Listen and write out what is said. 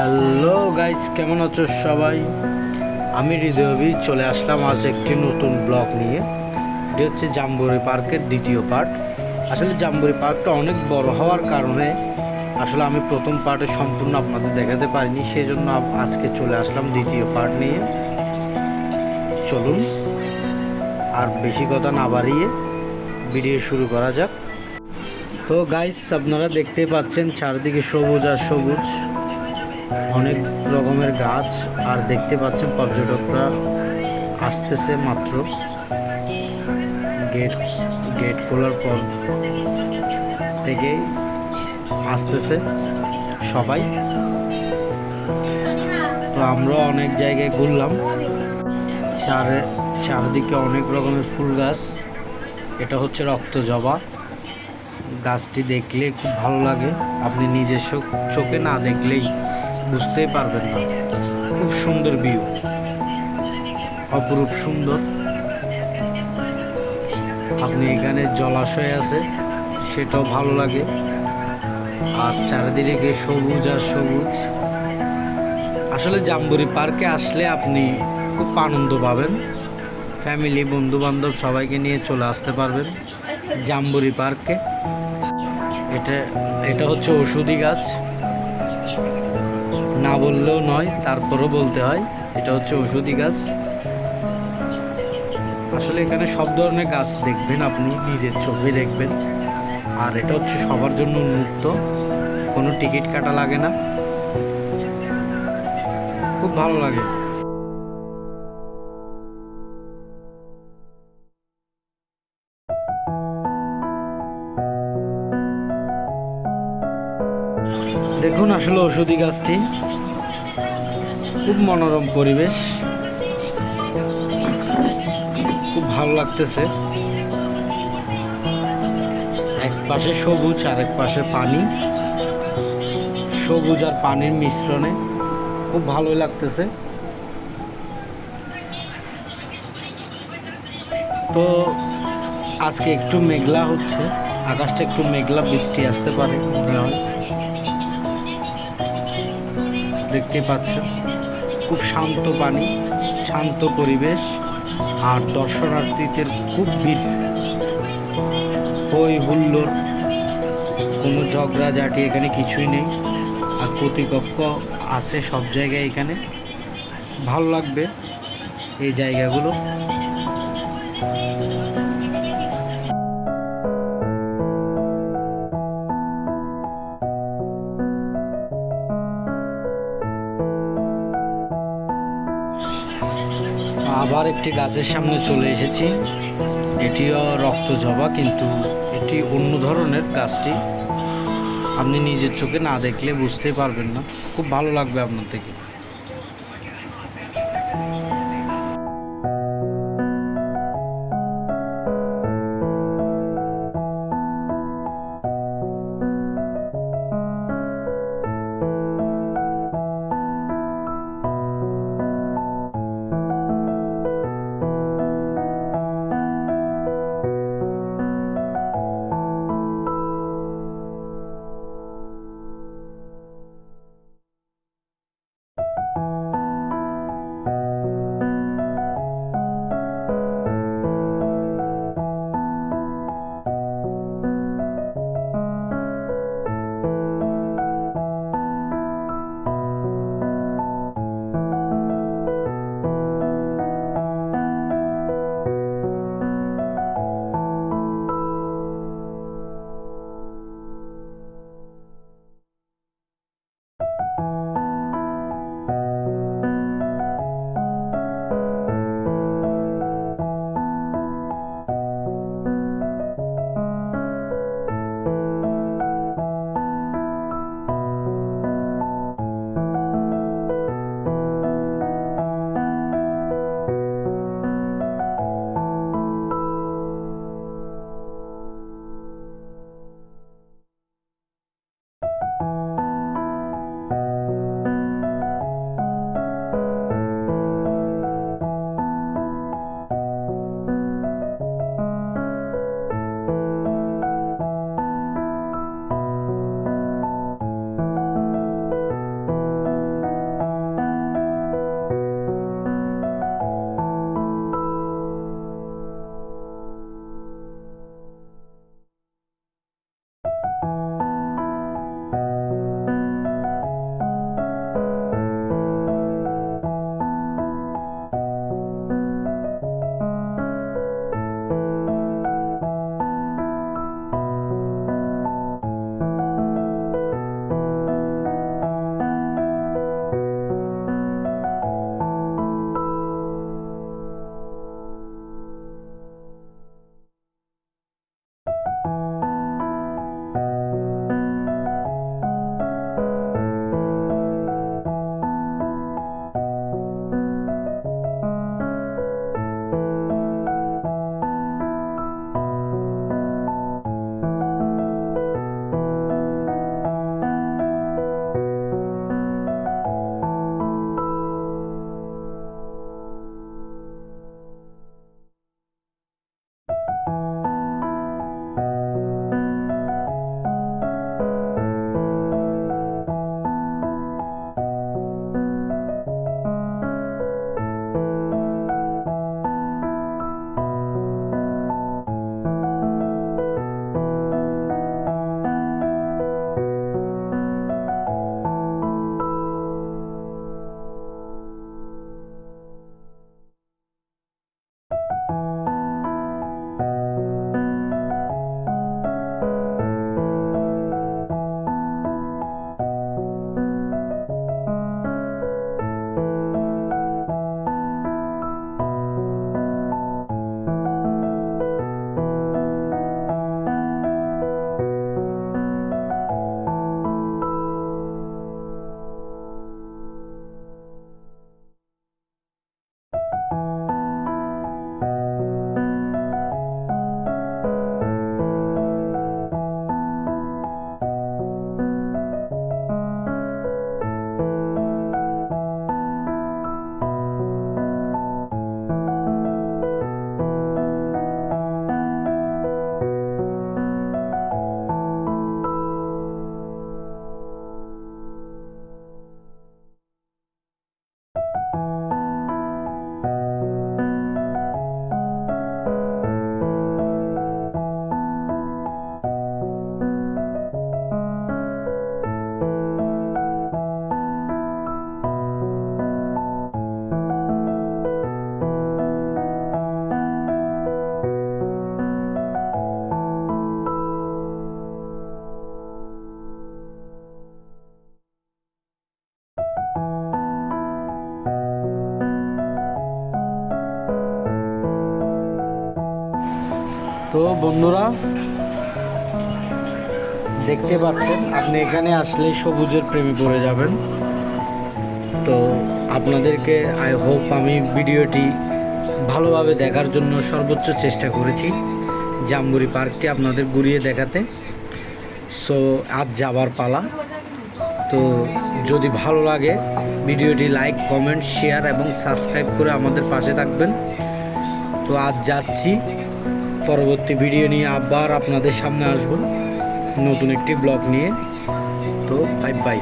Hello guys কেমন আছো সবাই? আমি হৃদয়বি চলে আসলাম আজ একটি নতুন ব্লগ নিয়ে। এটি হচ্ছে জাম্বুরি পার্কের দ্বিতীয় পার্ট। আসলে জাম্বুরি পার্কটা অনেক বড় হওয়ার কারণে আসলে আমি প্রথম পার্টে সম্পূর্ণ আপনাদের দেখাতে পারিনি সেই জন্য আজকে চলে আসলাম দ্বিতীয় পার্ট নিয়ে। চলুন, আর বেশি কথা না বাড়িয়ে ভিডিও শুরু করা যাক। তো গাইস আপনারা দেখতে পাচ্ছেন চারদিকে সবুজ আর সবুজ। অনেক রকমের গাছ, আর দেখতে পাচ্ছেন পর্যটকরা আসতেছে মাত্র। গেট গেট খোলার পর থেকেই আসতেছে সবাই। তো আমরা অনেক জায়গায় ঘুরলাম। চারে, চারদিকে অনেক রকমের ফুল গাছ। এটা হচ্ছে রক্ত জবা। গাছটি দেখলে খুব ভালো লাগে। আপনি নিজের চোখে না দেখলেই বুঝতেই পারবেন না। খুব সুন্দর ভিউ অপরূপ সুন্দর। আপনি এখানে জলাশয় আছে, সেটাও ভালো লাগে। আর চারিদিকে সবুজ আর সবুজ। আসলে জাম্বুরি পার্কে আসলে আপনি খুব আনন্দ পাবেন। ফ্যামিলি বন্ধু বান্ধব সবাইকে নিয়ে চলে আসতে পারবেন জাম্বুরি পার্কে। এটা এটা হচ্ছে ওষুধি গাছ। না বললেও নয়, তারপরও বলতে হয়। এটা হচ্ছে ওষুধি গাছ। আসলে এখানে সব ধরনের গাছ দেখবেন আপনি, নিজের চোখে দেখবেন। আর এটা হচ্ছে সবার জন্য উন্মুক্ত। কোনো টিকিট কাটা লাগে না। খুব ভালো লাগে। দেখুন আসলে ওষুধি গাছটি। খুব মনোরম পরিবেশ। খুব ভালো লাগতেছে। এক পাশে সবুজ আর এক পাশে পানি। সবুজ আর পানির মিশ্রণে খুব ভালোই লাগতেছে। তো আজকে একটু মেঘলা হচ্ছে। আকাশটা একটু মেঘলা বৃষ্টি আসতে পারে, মনে হয়। দেখতে পাচ্ছেন খুব শান্ত পানি, শান্ত পরিবেশ, আর দর্শনার্থীদের খুব ভিড়। হই হুল্লোড়, কোনো ঝগড়াঝাটি এখানে কিছুই নেই। আর কর্তৃপক্ষ আছে সব জায়গায় এখানে। ভালো লাগবে এই জায়গাগুলো। আবার একটি গাছের সামনে চলে এসেছি। এটিও রক্ত জবা, কিন্তু এটি অন্য ধরনের গাছটি। আপনি নিজের চোখে না দেখলে বুঝতে পারবেন না। খুব ভালো লাগবে আপনার থেকে তো বন্ধুরা, দেখতে পাচ্ছেন, আপনি এখানে আসলে সবুজের প্রেমে পড়ে যাবেন। তো আপনাদেরকে আই হোপ আমি ভিডিওটি ভালোভাবে দেখার জন্য সর্বোচ্চ চেষ্টা করেছি জাম্বুরি পার্কটি আপনাদের ঘুরিয়ে দেখাতে। সো আজ যাবার পালা। তো যদি ভালো লাগে, ভিডিওটি লাইক কমেন্ট শেয়ার এবং সাবস্ক্রাইব করে আমাদের পাশে থাকবেন। তো আজ যাচ্ছি। পরবর্তী ভিডিও নিয়ে আবার আপনাদের সামনে আসব। নতুন একটি ব্লগ নিয়ে। তো বাই বাই